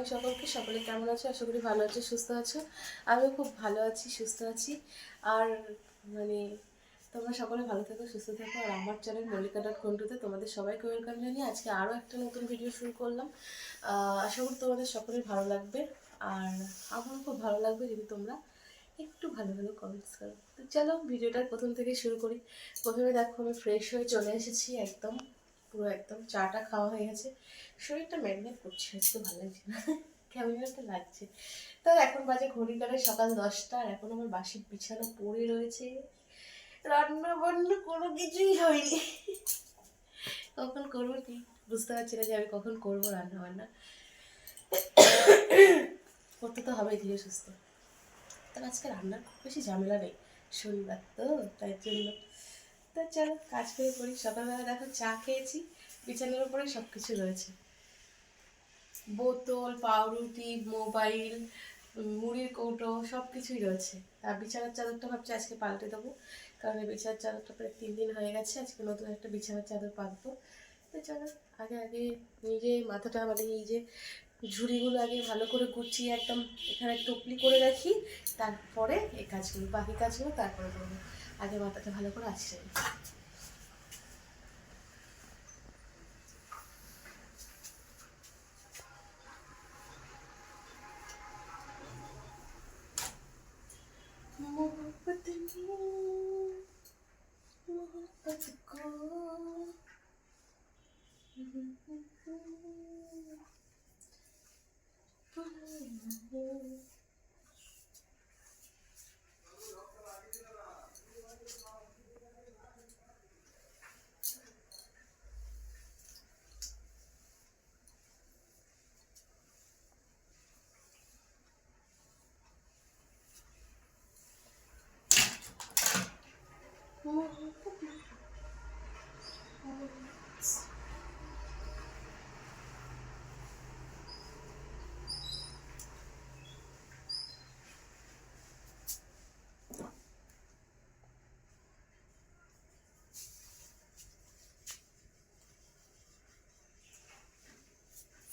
Morning সকলকে, সকলে কেমন আছো? আশা করি ভালো আছো, সুস্থ আছো। আমিও খুব ভালো আছি, সুস্থ আছি। আর মানে তোমরা সকলে ভালো থাকো, সুস্থ থাকো। আর আমার চ্যানেল মল্লিকা ডট কন্টুতে তোমাদের সবাইকে ওয়েলকাম জানিয়ে আজকে আরও একটা নতুন ভিডিও শুরু করলাম। আশা করি তোমাদের সকলের ভালো লাগবে। আর আমারও খুব ভালো লাগবে যদি তোমরা একটু ভালো ভালো কমেন্টস করো। তো চলো ভিডিওটার প্রথম থেকে শুরু করি। প্রথমে দেখো, আমি ফ্রেশ হয়ে চলে এসেছি একদম। পুরো একদম চাটা খাওয়া হয়ে গেছে। শরীরটা ম্যাগনেট করছে, একটু ভালো লাগছে না। কেমন একটা লাগছে। তো এখন বাজে ঘড়ি কাটে সকাল দশটা, আর এখন আমার বাসির বিছানা পড়ে রয়েছে। রান্না বান্না কোনো কিছুই হয়নি। কখন করব কি? বুঝতে পারছি না যে আমি কখন করব রান্না বান্না করতে তো হবেই, ধীরে সুস্থ। তবে আজকে রান্নার খুব বেশি ঝামেলা নেই, শনিবার তো, তাই জন্য তো চলো, কাজ করে করি সকালবেলা দেখো চা খেয়েছি, বিছানার উপরে সব কিছু রয়েছে। বোতল, পাউরুটি, মোবাইল মুড়ির কৌটো সব কিছুই রয়েছে। আর বিছানার চাদরটা ভাবছি আজকে পাল্টে দেবো, কারণ এই বিছানার চাদরটা প্রায় তিন দিন হয়ে গেছে, আজকে নতুন একটা বিছানার চাদর পাতবো তো চলো, আগে আগে নিজে মাথাটা মানে এই যে ঝুড়িগুলো আগে ভালো করে গুছিয়ে একদম এখানে টুকলি করে রাখি, তারপরে এই কাজগুলো, বাকি কাজগুলো তারপরে করব। আগে মাথাটা ভালো করে আছড়ে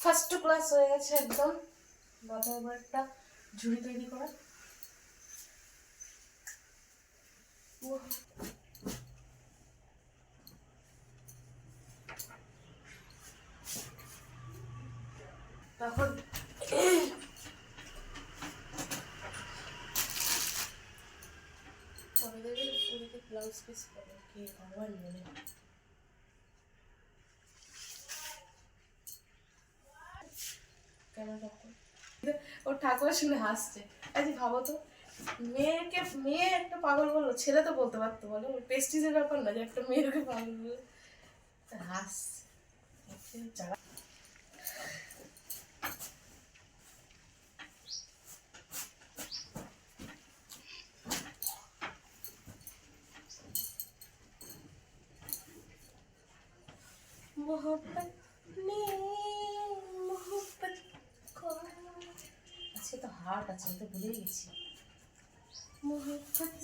ফার্স্ট ক্লাস হয়ে গেছে একদম উপর একটা ঝুড়ি তৈরি করা তখন কবে দেবে ব্লাউজ পিস করে কে ভগবান জানে। কেমন ওর ঠাকুর শুনে হাসছে আজ ভাবো তো মেয়েকে মেয়ে একটা পাগল বলো ছেলে তো বলতে পারতো বলো পেস্টিজের ব্যাপার না যে একটা মেয়েকে পাগল বলে তা হাসছে যারা मोहब्बत में আজকে তো হাট আছে আমি তো ভুলে গেছি। মোহাম্মদ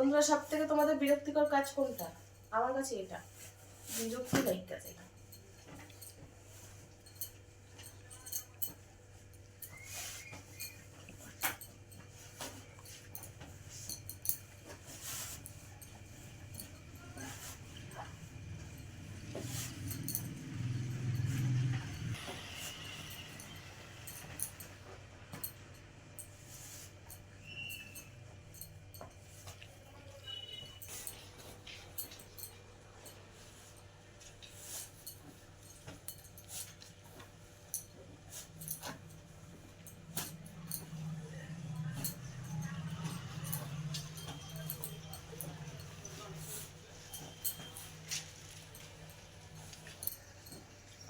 বন্ধুরা সব থেকে তোমাদের বিরক্তিকর কাজ কোনটা? আমার কাছে এটা। বিরক্তি লাইক কাজ এটা।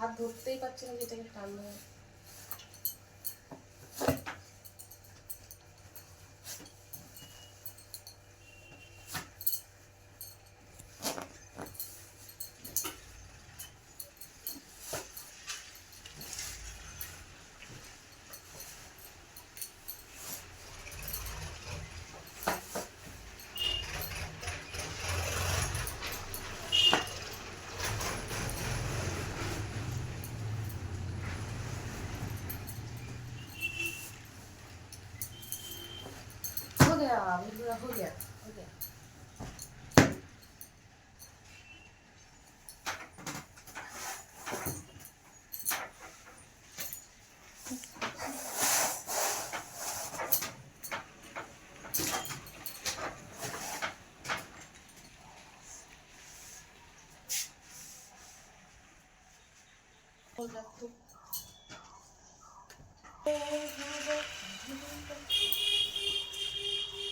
হাত ধরতেই পারছি না যেটাকে টানবো अभी पूरा हो गया हो गया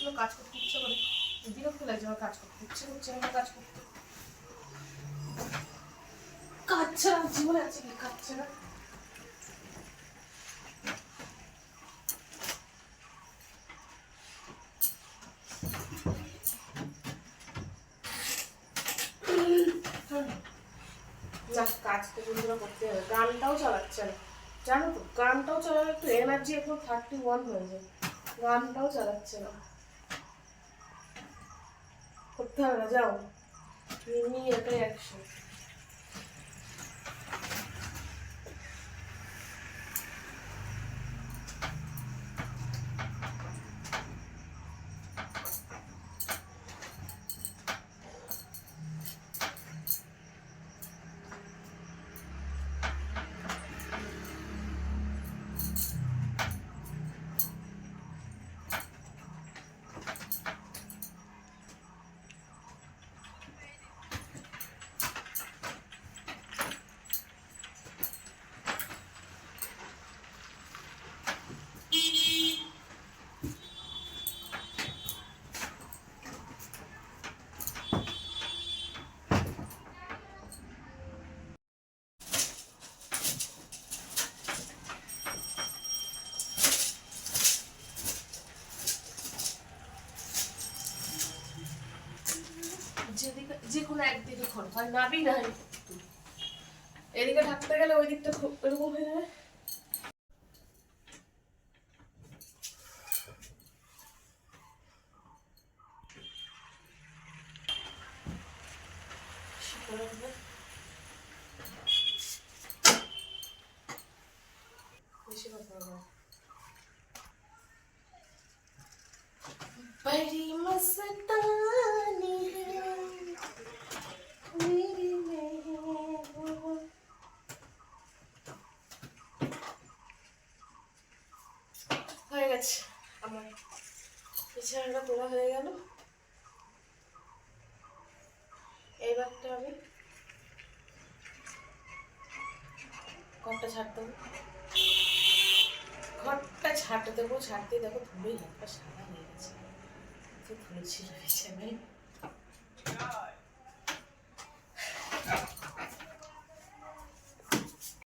কোনো কাজ করতে ইচ্ছে করে। বিরক্ত লাগছে আমার কাজ করতে। ইচ্ছে করছে আমার কাজ করতে। কাজ ছাড়া আছে কি? কাজ গানটাও চালাচ্ছে না। জানো তো, গানটাও চালালে একটু এনার্জি এখন থার্টি ওয়ান হয়ে যায়। গানটাও চালাচ্ছে না। করতে হবে না যাও। মিমি এটাই অ্যাকশন যে কোনো একদিকে হয় নাবি এদিকে ঢাকতে গেলে ওই দিকটা খুব এরকম হয়ে যাবে Thank হবে। গেছে। আমার বিছানাটা তোলা হয়ে গেল। এইবারটা আমি ঘরটা ছাড় দেবো। ঘরটা ছাড়তে দেবো ছাড়তে দেখো ধুলোই হাত পা সাদা হয়ে গেছে। ধুলো ছিল বিছানায়